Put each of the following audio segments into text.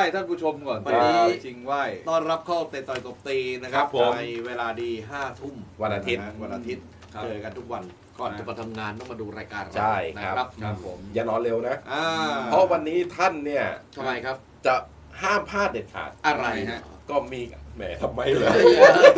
ว้ท่านผู้ชมก่อนวันนี้ จริงไหว้ ต้อนรับเข้าเตะต่อยตบตีนะครัครับบผม ในเวลาดีห้าทุ่มวันอาทิตย์ะฮะวันอาทิตย์ครับ เจอกันทุกวันก่อนจะมาทำงานต้องมาดูรายการเราใช่ครับนะครับครับผมอย่านอนเร็วนะ อ่าเพราะวันนี้ท่านเนี่ยทำไมครับ จะห้ามพลาดเด็ดขาด อะไรฮะก็มีแหมทำไมเหรอ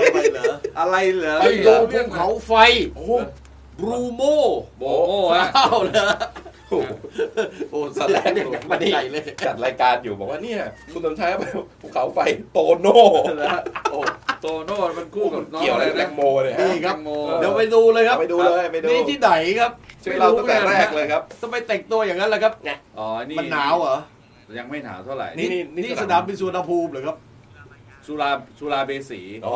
ทำไมเหรอ อะไรเหรอไปดูภูเขาไฟ โอ้บรูโมโบโม่ฮะเข้าเลย โหโอ้แสดงอย่างนั้นมันใหญ่เลยจัดรายการอยู่บอกว่าเนี่ยคุณสมชายไปภูเขาไฟโตโน่โอ้โตโน่มันคู่กับน้องเกี่ยวอะอะไรไรนะแตงโมเนี่ยนี่ครับแตงโมเดี๋ยวไปดูเลยครับเอาไปดูเลยไปดูนี่ที่ไหนครับช่วยเราตั้งแต่แรกเลยครับทำไมแต่งตัวอย่างนั้นล่ะครับอ๋อนี่มันหนาวเหรอยังไม่หนาวเท่าไหร่นี่นี่นี่สนามบินสุวรรณภูมิเหรอครับ สุราสุราเบสีโอ้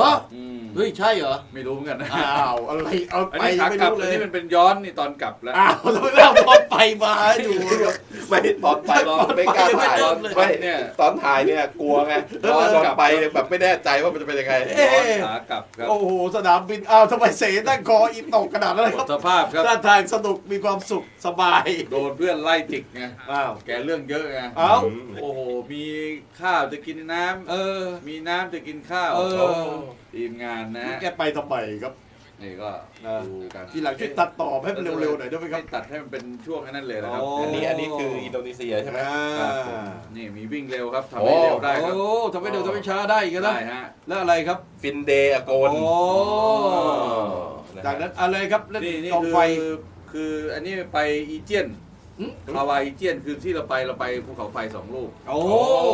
ฮะอืมเฮ้ย ใช่เหรอ ไม่รู้เหมือนกันนะอ้าวอะไร เอาอันไปนี้ขาไม่กลับรู้เลอันยนี้มันเป็นย้อนนี่ตอนกลับแล้ว อ้าวทำไมไม่เอาตอนไปมาให้ดูครับไม่ตอนไปไม่กล้าถ่ายตตออนนไปไม่เนี่ย ตอนถ่ายเนี่ยกลัวไงตอนตอนไปเนี่ยแบบไม่แน่ใจว่ามันจะเป็นยังไง เอ๊ะ ย้อนขากลับครับโอ้โหสนามบินอ้าวทำไมเสนั่งคออีตกขนาดนั้นเลยหมครัดบสภาพครับ ท่าทางสนุกมีความสุขสบายโดนเพื่อนไล่จิกไงอ้าวแกเรื่องเยอะไงเอ้า โอ้โหมีข้าวจะกินน้ำเออมีน้ำจะกินข้าวเออ ทีมงานนะฮะแกไปทำไมครับนี่ก็เออดูกันทีหลังช่วยตัดต่อให้มันเร็วๆหน่อยได้ไหมครัให้บตัดให้มันเป็นช่วงนั้นเลยนะครับโอ้อันนี้อันนี้คืออินโดนีเซียใช่ไหมอ่าครับผมนี่มีวิ่งเร็วครับทำให้โอ้เร็วได้ครับ โอ้ทำให้เร็วทำให้ช้าได้อีกันนะได้ฮะ แล้วอะไรครับ ฟินเดย์อโกนโอ้จากนั้นอะไรครับเล่นนี่นี่กองคือไฟคืออันนี้ไปอีเจียนหึ คาวาอีเจียนคือที่เราไปเราไปภูเขาไฟสองลูกโอ้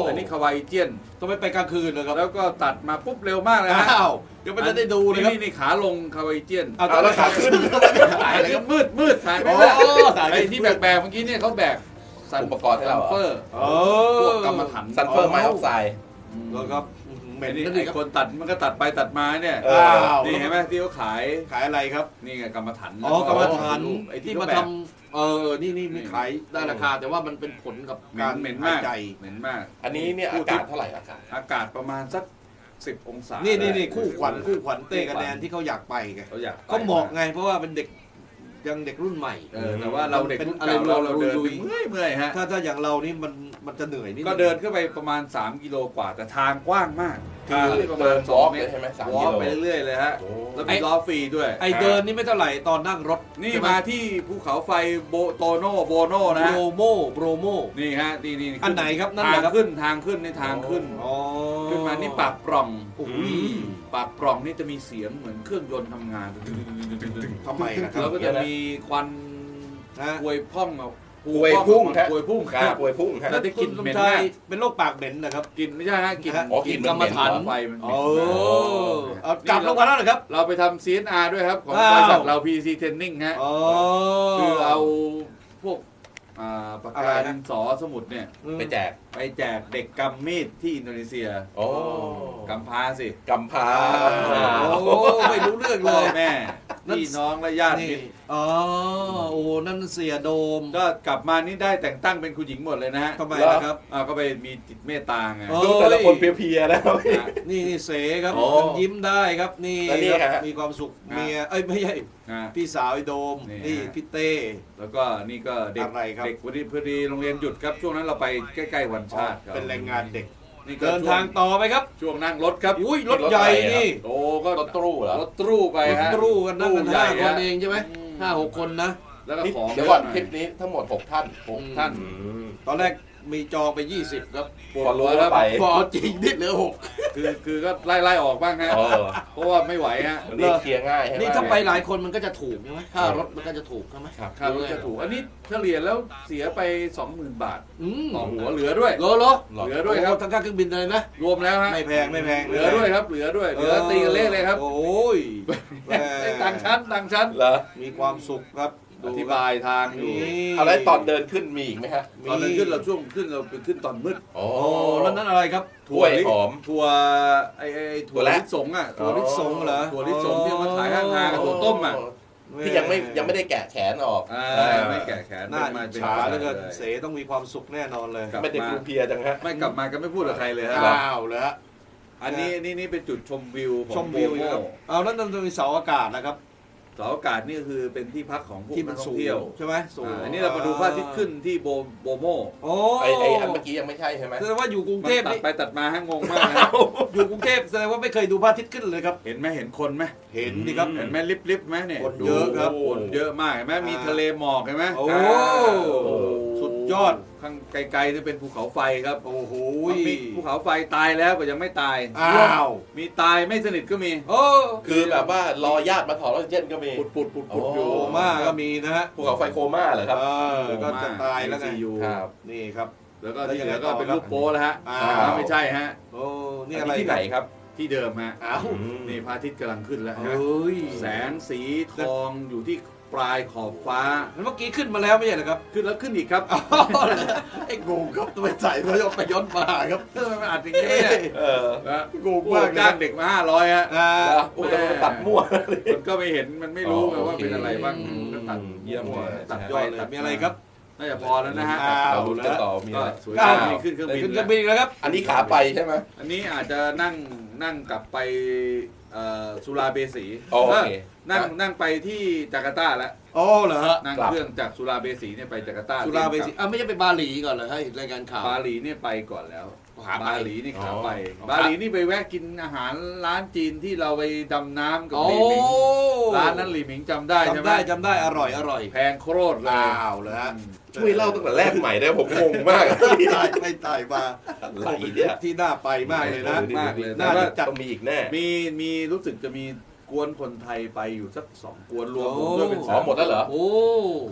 อันนี้คาวาอีเจียนทำไมไปกลางคืนเลยครับแล้วก็ตัดมาปุ๊บเร็วมากเลยฮะอ้าวเดี๋ยวไม่ได้ดูเลยครับนี่นี่ขาลงคาวาอีเจียนเอาเอาแล้วขาขึ้นถ่ายเลยครับมืดมืดถ่ายไม่โอ้ได้ถ่ายไม่ไอ้ได้ที่แบกแบกๆเมื่อกี้เนี่ยเขาแบกสันอุปกรณ์ให้เราเหรอซันเฟอร์โอ้พวกกรรมฐานซันเฟอร์ไมออกไซด์แล้วครับ เหม็ไอ้นนี่นั่นเอไอ้งครับ คนตัดมันก็ตัดไปตัดมาเนี่ยเอออ้าวนี่เห็นไหมที่เขาขายขายอะไรครับ นี่ไงกรรมฐานอ๋อกรรมฐานไอ้ที่ที่เขามาแบทกำเออนี่นี่มีขายได้ราคา แต่ว่ามันเป็นผลกับเหม็การนเหม็นหายมากใจ เหม็นมาก อันนี้เนี่ยอากาศเท่าไหร่อากาศ อากาศประมาณสักสิบองศานี่นี่นี่นี่คู่ขวัญคู่ขวัญเต้กับแนนที่เขาอยากไปไงเขาอยากไปเขาเหมาะไงเพราะว่าเป็นเด็ก ยังเด็กรุ่นใหม่ เออแต่ว่าเราเด็กเป็นรุ่นอะไรเก่าเราเราเดินลุยเมื่อยเมื่อยฮะถ้าถ้าอย่างเรานี่มันมันจะเหนื่อยนิดก็เดินขึ้นไปประมาณ 3 กิโลกว่าแต่ทางกว้างมากคือประมาเดิณนสวอองล์กเมเลตยรใช่ไหมสามวอกิล์กโลไปเรื่อยๆเลยฮะโอ้แล้วมีล้อฟรีด้วย ไอเดินนี่ไม่เท่าไหร่ตอนนั่งรถ นี่ใช่ไหมาที่ภูเขาไฟโบโตโนโบโนนะโบฮะรโมโบรโมนี่ฮะนี่นี่อันไหนครับนั่นทาเหรงอครับขึ้นทางขึ้นในทางขึ้นอ๋อขึ้นมานี่ปากปล่องโอ้โห ปากปล่องนี่จะมีเสียงเหมือนเครื่องยนต์ทำงานทำไมล่ะครัแล้บวก็จะมีควันฮะ พวยพ่องเอาพวยพุ่งพวยพุ่งกาปวยพุ่งฮะแล้วได้กลิ่นคุณเหม็นสมชมากยเป็นโรคปากเหม็นนะครับ กลินไม่ใช่ฮะกลินฮะอ๋อกลิ่นมันกรรมฐานเหม็น เหรอ ไฟมันเหม็โอ้นเอากลับลงมาแล้วเหรอครับ เราไปทำ CNR ด้วยครับ ของอ้าวบริษัทเรา PC Training ฮะอ๋อคือเอาพวก อ่าปากอะไรกานะดินสอสมุดเนี่ย ไปแจกไปแจกเด็กกำมีดที่อินโดนีเซียโอ้กำพร้าสิกำพร้าโอ้ไม่รู้เรื่องเลพ่อยแม่ พี่น้องและญาตินี่มิตรอ๋อโอ้นั่นเสียโดม ก็กลับมานี่ได้แต่งตั้งเป็นคุณหญิงหมดเลยนะฮะทำไมล่ะครับอ่าก็ไปมีจิตเมตตาไง โอ้ ดูแต่ละคนเพลียๆนะครับอะนี่นี่เสครับโอ้มันยิ้มได้ครับนี่แล้วนี่ครับฮะ มีความสุขอะเมียเอ้ยไม่ใช่อะพี่สาวไอ้โดมนี่นี่ฮะ พี่เต้ แล้วก็นี่ก็เด็กอะไรครับ เด็กพอดีพอดีโรงเรียนหยุดครับ ช่วงนั้นเราไปใกล้ ๆ วันชาติคบเป็นแรงงานเด็ก นี่ก็เดินทางต่อไปครับ ช่วงนั่งรถครับอุ้ยรถใหญ่นี่โอ้ก็รถตู้เหรอรถตู้ไปรถฮะ ตู้กันนั่งกันใหญ่ห้าคนฮะ เองใช่ไหมอืมห้าหกคนนะ แล้วก็นี่ของเดี๋ยวก่อนเยะหทริปนี้ทั้งหมด 6 ท่านหกท่านอืมตอนแรก มีจองไป 20 ครับปวพอดรู้หัวแล้วว่าไป พอเอาจริงนิดเหลือหก คือคือก็ไล่ไล่ออกบ้างฮะเออ เพราะว่าไม่ไหวฮะวันนี้เคลียร์ง่ายใช่ไหม นี่ถ้าไปหลายคนมันก็จะถูกใช่ไหมค่ารถมันก็จะถูกใช่ไหมครับค่ารถจะถูก อันนี้เฉลี่ยแล้วเสียไป 20,000 บาทอืมต่อหัวเหลือด้วย โลโลเหลือด้วยครับ โทั้งค่าเครื่องบินเลยนะ รวมแล้วฮะไม่แพงไม่แพงเหลือด้วยครับ เหลือด้วย เหลือตีกันเลขเลยครับโอ้ยแหม่ไอ้ต่างชั้นต่างชั้น เหรอมีความสุขครับ อธิบายทางอยู่นี่อะไรตอนเดินขึ้นมีอีกไหมฮะ ตอนนั้นขึ้นเราช่วงขึ้นเราไปขึ้นตอนมืดโอ้ โอ้แล้วนั่นอะไรครับถ้วยหอมถั่วไอ้ไอ้ถั่วถั่วและลิสงอะถั่วลิสงเหรอถั่วลิสงที่เอามาขายข้างทางกับถั่วต้มอะที่ยังไม่ยังไม่ได้แกะแขนออกอ่าเออไม่แก่แขนน่าไม่อิจเป็นฉาแล้วก็เลยเสต้องมีความสุขแน่นอนเลยครับไม่ได้ดูเพลียจังฮะไม่กลับมาก็ไม่พูดกับใครเลยฮะอ้าวเลยฮะอันนี้นี่นี่เป็นจุดชมวิวของชมวิวโบอีกโม่ครับเอาแล้วนั่นจะมีเสาอากาศนะครับ เสาอากาศนี่ก็คือเป็นที่พักของพวกที่มันันกท่สูองงเที่ยวใช่ไหมสูงอ่าอันนี้เรามาดูพระอาทิตย์ขึ้นที่โบโบโมโอ้ไอไออันเมื่อกี้ยังไม่ใช่ใช่ไหมแสดงว่าอยู่กรุงมันเทพตัดนี่ไปตัดมาฮะงงมากนะอยู่กรุงเทพแสดงว่าไม่เคยดูพระอาทิตย์ขึ้นเลยครับ เห็นไหมเห็นคนไหมเห็นดิครับ เห็นไหมลิบลิบไหมเนี่ยคนเยอะครับ คนเยอะมากเห็นไหมมีทะเลหมอกเห็นไหมโอ้อ่าสุด ยอดข้างไกลๆจะเป็นภูเขาไฟครับโอ้โหมันมีภูเขาไฟตายแล้วก็ยังไม่ตายอ้าวมีตายไม่สนิทก็มีโอ้คือแบบว่ารอญาติมาถอดออกซิเจนก็มีปุดปุดปุดปุดอยู่โคม่าก็มีนะฮะภูเขาไฟโคม่าเหรอครับเออก็จะตายแล้วไงอยู่ครับนี่ครับ แล้วก็แล้วที่ยังเหไงลือก็ต่อเป็นครับรูปโป้แล้วฮะอ้าวอ่าไม่ใช่ฮะโอ้นี่อัอะไรที่ไหนครับที่เดิมฮะอ้าวนี่พระอาทิตย์กำลังขึ้นแล้วเฮฮะ้ยแสงสีทองอยู่ที่ ปลายขอบฟ้าแล้วเมื่อกี้ขึ้นมาแล้วไม่ใช่เหรอครับ ขึ้นแล้วขึ้นอีกครับอ๋อเหรอไอ้โงงครับทำไมใส่แล้วย้อนไปย้อนมาครับทำไมมันอัดอย่างนี้เนี่ยเออนะโงงโอ้มากเลยจ้างเด็กมาห้าร้อยฮะอ่าโอ้แต่มันตัดมั่วมันก็ไม่เห็นมันไม่รู้ไงว่าเป็นอะไรบ้างอืมก็ตัดเยี่ยมเลยตัดยอดเลยมีอะไรครับน่าจะพอแล้วนะฮะอ้าวเราลุ้นกันต่อมีก็อะไรสวยอ้าวงามมีขึ้นเครื่องบินขึ้นเคแล้รื่วองบินแล้วครับ อันนี้ขาไปใช่ไหมอันนี้อาจจะนั่งนั่งกลับไป เอ่อสุราเบสีโอเค นั่งนั่งไปที่จาการ์ตาแล้วอ๋อเหรอฮะนั่งกลับ เครื่องจากสุราเบสีเนี่ยไปจาการ์ตาสุราเบสิอะไม่ใช่ไปบาหลีก่อนเหรอให้เห็นรายการข่าว บาหลีเนี่ยไปก่อนแล้ว ขาไปบาหลีนี่ขาไปอ๋อบาหลีนี่ไปแวะกินอาหารร้านจีนที่เราไปดำน้ำกับโอ้หลีหมิงร้านนั้นหลีหมิงจำได้ใช่จำไหมได้จำได้อร่อยอร่อยแพงโคตรเลย อ้าวเหรอฮะช่วยเล่าตั้งแต่แรกใหม่ได้ผมงงมากตายไปตายมาอะไรเนี่ยที่น่าไปมากเลยนะมากเลยน่าแต่ว่าจะจัดต้องมีอีกแน่มีมีรู้สึกจะมีกวนคนไทยไปอยู่สักสองกวนรวมผมโอ้ด้วยเป็นอ๋สาอมหมดแล้วเหรอ โอ้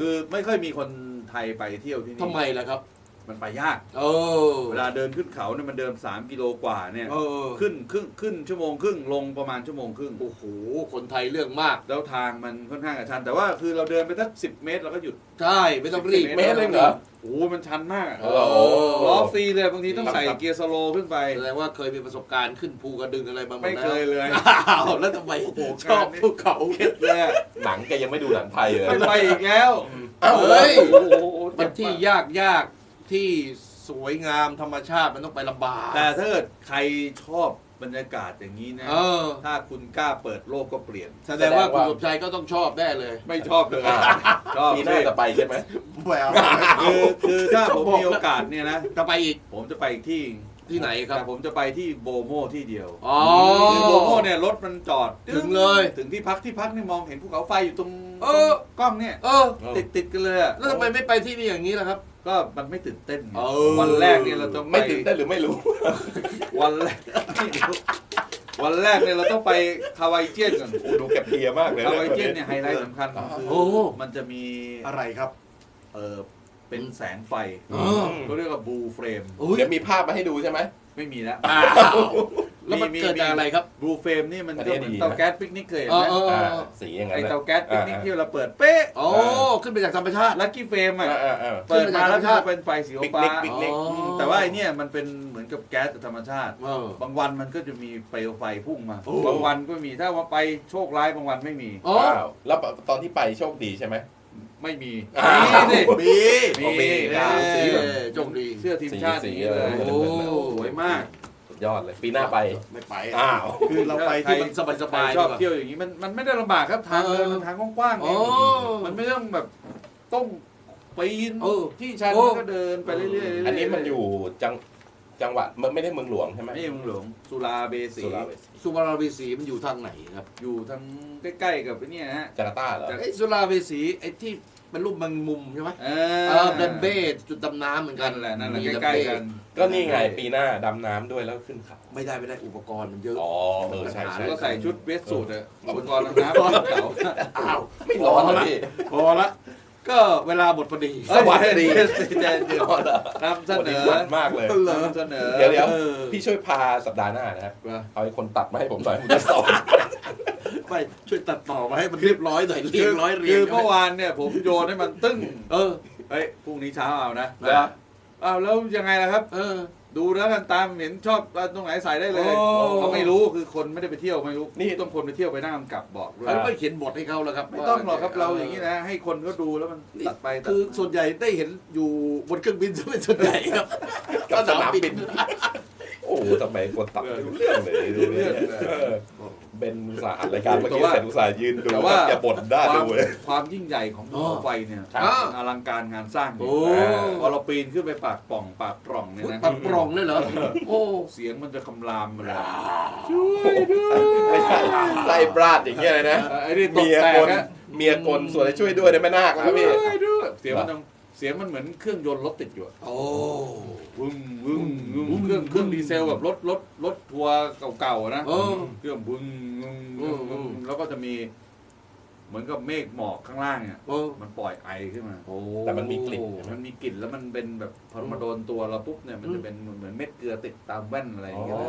คือไม่ค่อยมีคนไทยไปเที่ยวที่นี่ ทำไมล่ะครับ มันไปยาก เออ เวลาเดินขึ้นเขาเนี่ยมันเดิน 3 กิโลกว่าเนี่ยเออ ขึ้นครึ่งขึ้นชั่วโมงครึ่งลงประมาณชั่วโมงครึ่ง โอ้โห คนไทยเรื่องมาก แล้วทางมันค่อนข้างจะชัน แต่ว่าคือเราเดินไปสักสิเมตรเราก็หยุดใช่ ไม่ต้องรีบ10เมตรเลยเหรอ โอ้โหมันชันมากอะเออโอ้ล้อฟรีเลยบางทีต้องใส่ครับเกียร์สโลว์ขึ้นไป แสดงว่าเคยมีประสบการณ์ขึ้นภูกระดึงอะไรมาหมดไม่แล้วเคยเลย อ้าวแล้วทำไมโอ้โห ชอบภูเขาเข็ดเลยอะหนังแกยังไม่ดูหนังไทยเลยไม่ไปอีกแล้วเอ้าเฮ้ย โอ้โห มันที่ยากยาก ที่สวยงามธรรมชาติมันต้องไปลำบาก แต่ถ้าเกิดใครชอบบรรยากาศอย่างนี้นะเออ ถ้าคุณกล้าเปิดโลกก็เปลี่ยน แสดงว่าคุณสมชัยก็ต้องชอบแน่เลยไม่ชอบเลยอ่าชอบปีหน้าจะไปใช่ไหมแหววคือคือถ้าผมมีโอกาสเนี่ยนะ จะไปอีก ผมจะไปอีกที่ที่ไหนครับ แต่ผมจะไปที่โบโมที่เดียวอ๋อคือโบโมเนี่ยรถมันจอดถึงเลย ถึงที่พักที่พักนี่มองเห็นภูเขาไฟอยู่ตรงเออ กล้องเนี่ยเออ ติดติดกันเลยอะแล้วทำไมไม่ไปที่นี่อย่างนี้ล่ะครับ ก็มันไม่ตื่นเต้นไงเออวันแรกเนี่ยเราต้องปไม่ตื่นเต้นหรือไม่รู้ วันแรกไม่รู้วันแรกเนี่ยเราต้องไปคาวายเจียนก่อนโอ้ดูแกเพลียมากเลยคาวายเจียนเนี่ยไฮไลท์สำคัญคือโอ้มันจะมีอะไรครับ เออเป็นแสงไฟเออเขาเรียกว่าบูเฟรมอุ้ยเดี๋ยวมีภาพมาให้ดูใช่ไหมไม่มีแล้วอ้าว แล้วมันเกิดจากอะไรครับบูเฟรมนี่มันอันก็นี้เหมือนดีนะเตาแก๊สปิกนิกเคยเห็นเอไหอมเออเออ่าอสีอย่างนั้นไอแหละเตาแก๊สปิกนิกที่เราเปิดเป๊ะโอ้ขึ้นไปจากธรรมชาติลัคกี้เฟรมอะอ่าอ่าอ่าเปิดมาแล้วขึ้นไปจากธรรมชาติก็เป็นไฟสีปิกฟ้านิกปิกนิกอ๋อแต่ว่าไอเนี่ยมันเป็นเหมือนกับแก๊สจากธรรมชาติเออบางวันมันก็จะมีเปลวไฟพุ่งมาโอ้บางวันก็มีถ้าว่าไปโชคร้ายบางวันไม่มีอ๋ออ้าวแล้วตอนที่ไปโชคดีใช่ไหมไม่มีอ้าวมีสิมีมีมีเออ่าอสีแบบโชคดีเสื้อทีมชาติสีนี้เลยสีโอ้สวยมากสุด ยอดเลยปีหน้าไป ไม่ไปอ้าว คือเราไปที่มันสบายๆชอบดีกว่า เที่ยวอย่างนี้มันมันไม่ได้ลำบากครับทางเดินเออมันทางกว้างๆโอ้เองมันไม่ต้องแบบต้องปีนเออที่ชันโอ้ก็เดินไปเรื่อยๆเรื่อยๆอันนี้มันอยู่จังจังหวัดมันไม่ได้เมืองหลวงใช่ไหมไม่ใช่เมืองหลวงสุราเบสีสุราเวสีสุราเวสีมันอยู่ทางไหนครับอยู่ทางใกล้ๆกับไอ้เนี่ยฮะจาการ์ตาเหรอจากไอ้สุราเวสีไอ้ที่ เป็นรูปแมงมุมใช่ไหมเอเออเบนเบ้จุดดำน้ำเหมือนกักันนแหละนั่นแหละมีใกล้ๆกัน ก็นี่ไงปีหน้าดำน้ำด้วยแล้วขึ้นเขาไม่ได้ไม่ได้อุปกรณ์มันเยอะอ๋อเออใช่ใช่ก็ใส่ชุดเวสสูทอะอุปกรณ์ดำน้ำขึ้นเขาอ้าวไม่ร้อนแล้วพี่พอละก็เวลาหมดพอดีสวัสดีเดี๋ยวเดี๋ยวร้อนเหรอนำเสวันนนี้อมันมากเลยเหรอนำเสนอเดี๋ยวเดี๋ยวเออพี่ช่วยพาสัปดาห์หน้านะครับว่าเอาไอ้คนตัดมาให้ผมหน่อยผมจะสอน ไม่ช่วยตัดต่อมาให้มันเรียบร้อยหน่อยเรียงร้อยเรียคืงอเมื่อวานเนี่ย ผมโยนให้มันตึ้ง เออเฮ้ยพรุ่งนี้เช้าเอานะแล้วอ้าวแล้วยังไงล่ะครับ เออ ดูแล้วกันตามเห็นชอบตรงไหนใส่ได้เลยโอ้เขาไม่รู้คือคนไม่ได้ไปเที่ยวไม่รู้นี่ต้องคนไปเที่ยวไปนั่งกำกับบอกด้วยแล้วไม่เขียนบทให้เขาแล้วครับไม่ต้องหรอกครับเราอย่างนี้นะ ให้คนก็ดูแล้วมันตัดไปตัดคือส่วนใหญ่ได้เห็นอยู่บนเครื่องบินซะเป็นส่วนใหญ่ครับกับสนามบินโอ้โหทำไมคนตัดไม่รู้เรื่องเลยดูเรื่อง เออเป็นอุตสาห์อัดรายการเมื่อกี้แต่ว่าเสร็จอุตสาห์ยืนดูแต่ว่า อย่าบ่นได้ควาดูมเลยความยิ่งใหญ่ของภูเขาไฟเนี่ยครับ มันอลังการงานสร้างจริงโอ้ พอเราปีนขึ้นไปปากป่องปากปล่องเนี่ยนะ ปักปล่องเลยเหรอ โอ้ เสียงมันจะคำรามมาเลยไม่ใช่ไล่บราดอย่างเงี้ยเลยนะ ไอ้นี่ตกเมียแตกกลอะเมียกลส่วนไอ้ช่วยด้วยเนี่ยไม่นาคแล้วพี่ช่วยด้วยเสียงมันต้อง เสียงมันเหมือนเครื่องยนต์รถติดอยู่อะโอ้ วึ้งวึ้งวึ้งเครื่องเครื่องดีเซลแบบรถรถรถทัวร์เก่าๆนะเออเครื่องบึ้งวึ้งวึ้งวึ้งแล้วก็จะมี เหมือนกับเมฆหมอกข้างล่างเนี่ยโอ้มันปล่อยไอขึ้นมาโอ้แต่มันมีกลิ่น มันมีกลิ่นแล้วมันเป็นแบบพอมาโดนตัวเราปุ๊บเนี่ยมันจะเป็นเหมือนเม็ดเกลือติดตามแว่นอะไรอย่างเงี้ยโอ้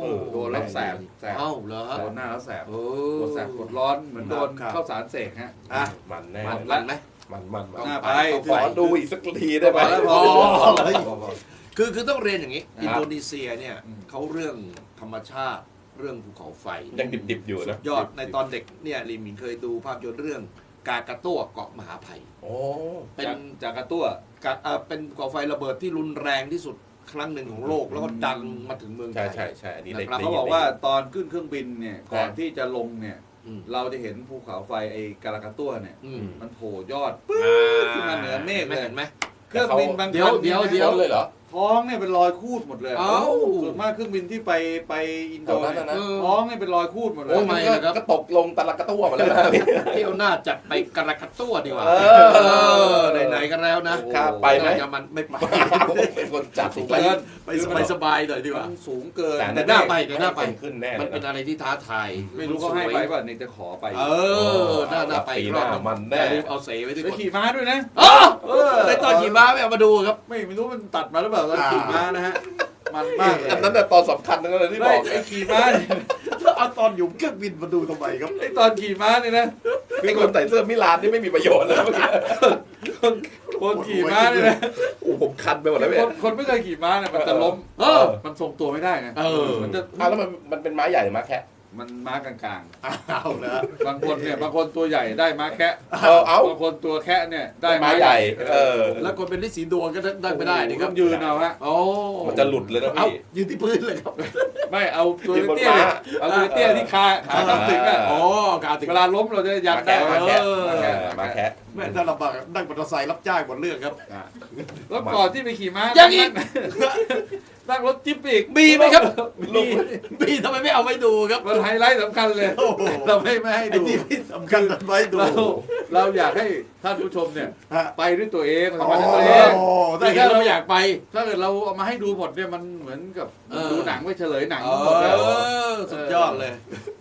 เลยโดนแล้วแสบแสบเอ้าเหรอโดนหน้าแล้วแสบโอ้ปวดแสบปวดร้อนเหมือนโดนครับ ข้าวสารเสกฮะ อะมันแน่มัน มันไหม มันมันมันหน้าไปขอดูอีกสักทีได้ไหม พอแล้วพออ๋อพอพอพอคือคือต้องเรียนอย่างนี้ครับอินโดนีเซียเนี่ยอืม เขาเรื่องธรรมชาติเรื่องภูเขาไฟ ยังดิบๆอยู่นะยอดในตอนเด็กเนี่ยลีหมิงเคยดูภาพยนตร์เรื่องกากาตั้วเกาะมหาภัย โอ้เป็นจากจากกระตั้วกาเอ่อเป็นภูเขาไฟระเบิดที่รุนแรงที่สุดครั้งหนึ่งของโลก แล้วก็ดังมาถึงเมืองไทใช่ยใช่ใช่อันนี้ได้นะครับได้เขายินบอกว่าตอนขึ้นเครื่องบินเนี่ยก่อนครับที่จะลงเนี่ย อืม เราจะเห็นภูเขาไฟไอ้กาลากาตั้วเนี่ย อืมมันโผล่ยอดปึ๊บขึ้นมาเหนือเมฆเลยเห็นไหม เครื่องบินบางเดี๋ยวคันเดี๋ยวนี่นะเดี๋ยว เลยเหรอ ท้องเนี่ยเป็นรอยคูดหมดเลยเอ้า ส่วนมากเครื่องบินที่ไปไปอินโดแถวนั้นเนี่ยนะเออท้องเนี่ยเป็นรอยคูดหมดเลโอ้ยยมันทำไมก็ล่ะครับ ก็ตกลงตะลักกระตั้วหมาแล้วนะพี่เที่ยวหน้าจัดไปกาลากาตั้วดีกว่าเอเอออไหนๆกันแล้วนะครับไปไหม น่าจะมันไม่ไปเป็นคนจัดอีกไปแล้วไปสบายสบายๆหน่อยดีกว่า มันสูงเกิน แต่แต่หน้าไปแต่หน้าไป ขึ้นแน่มันเลเป็ยนนะอะไรที่ท้าทายไม่รู้เขาให้ไปป่ะนี่จะขอไปเออหน้าหน้าไปปีอีกหรอน้าบมันแน่ อย่าลืมเอาเสไว้ที่ไปคนขี่ม้าด้วยนะอ๋อเออในตอนขี่ม้าไม่เอามาดูครับ ไม่ไม่รู้มันตัดมาหรือเปล่าตอนขี่ม้านะฮะ มันมากเลยอันนั้นแต่ะตอนสำคัญทั้งนั้นเลยที่บไม่อกไอ้ขี่ม้าเนี่ยเอาตอนอยู่เครื่องบินมาดูทำไมครับไอ้ตอนขี่ม้าเนี่ยนะไอ้คนใส่เสื้อมิลานนี่ไม่มีประโยชน์เลยเมื่อกี้คนขี่ม้าเนี่ยนะโอ้ผมคันไปหมดแล้วคเนี่ยนคนไม่เคยขี่ม้าเนี่ยมันจะล้มเออมันทรงตัวไม่ได้ไงเออมันจะอ้าวแล้วมันมันเป็นไม้ใหญ่หรือไม้แค่ มันม้ากลางเอาละ ๆ บางคนเนี่ยบางคนตัวใหญ่ได้ม้าแคะเออเอา บางคนตัวแคะเนี่ยได้ไม้ใหญ่เออแล้วคนเป็นฤทธิ์สีดวงก็ได้ไม่ได้นี่คต้รัอบงยืนเอาฮะ โอ้มันจะหลุดเลยนะเอาพี่ ยืนที่พื้นเลยครับไม่เอาตัวยืนบนเตี้ยๆเนี่ยม้าเอาตัวเตี้ยที่ขาขาต้องถึงอะอ๋อการถึงเวลาล้มเราจะยันมาได้แค่มาแค่เออมาแค่มาแค่แม่ถ้าลำบากนั่งมอเตอร์ไซค์รับจ้างหมดเรื่องครับ แล้วก่อนที่ไปขี่ม้ายังอีกนั่งรถจิ๊บอีกมีไหมครับมีพี่ทำไมไม่เอาไปดูครับ มันไฮไลท์สำคัญเลยโอ้โหเราไม่ไม่ให้ไอ้ดูที่พี่สำคัญไว้ดู เราเราอยากให้ท่านผู้ชมเนี่ย ฮะ ไปด้วยตัวเองโอ้มาโหด้วยตัวเองถ้าเกิดเราอยากไป ถ้าเกิดเราเอามาให้ดูหมดเนี่ยมันเหมือนกับเออ ดูหนังไม่เฉลยหนังเอหมดแล้ว อสุดยอดเลย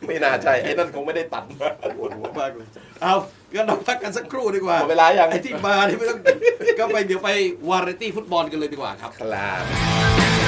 ไม่น่าใช่ไอ้นั่นคงไม่ได้ตัดมาปวดหัวมากเลยเอางั้นเราพักกันสักครู่ดีกว่าหมดเวลายังไอ้ที่มานี่ไม่ต้องก็ไปเดี๋ยวไปวาไรตี้ฟุตบอลกันเลยดีกว่าครับครับ